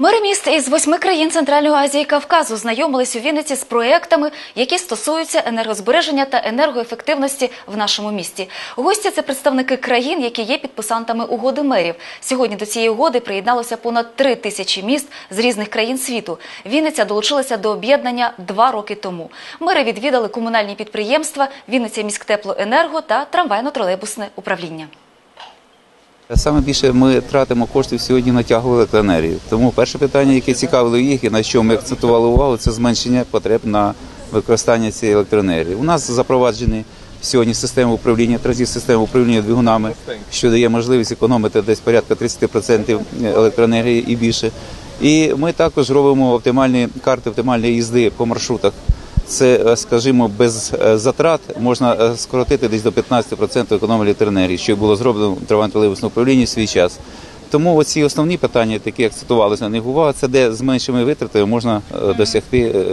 Мери міст із восьми країн Центральної Азії і Кавказу знайомились у Вінниці з проектами, які стосуються енергозбереження та енергоефективності в нашому місті. Гості це представники країн, які є підписантами угоди мерів. Сьогодні до цієї угоди приєдналося понад три тисячі міст з різних країн світу. Вінниця долучилася до об'єднання два роки тому. Мери відвідали комунальні підприємства, Вінниця міськтеплоенерго та трамвайно-тролейбусне управління. Саме більше ми тратимо коштів сьогодні на тягову електроенергію. Тому перше питання, яке цікавило їх і на що ми акцентували увагу, це зменшення потреб на використання цієї електроенергії. У нас запроваджені сьогодні системи управління, транзит системи управління двигунами, що дає можливість економити десь порядка 30% електроенергії і більше. І ми також робимо оптимальні карти оптимальної їзди по маршрутах. Це, е, скажімо, без е, затрат можна е, скоротити десь до 15% економії електроенергії, що було зроблено в трамвайно-тролейбусному управлінні в свій час. Тому оці основні питання, які акцентувалися на них увага, це де з меншими витратами можна е, досягти е,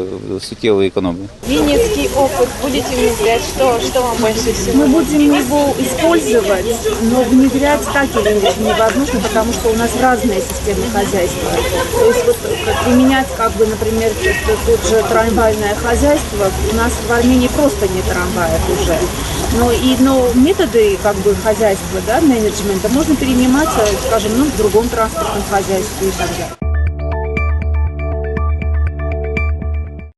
суттєвої економії. Винницкий опыт будете внедрять? Что, что вам больше всего? Мы будем его использовать, но внедрять так или иначе невозможно, потому что у нас разные системы хозяйства. То есть вот как применять, как бы, например, т- тут же трамвайное хозяйство, у нас в Армении просто нет трамваев уже. Но, и, но методы как бы хозяйства, да, менеджмента можно перенимать, э, скажем, ну, в другом транспортном хозяйстве и так далее.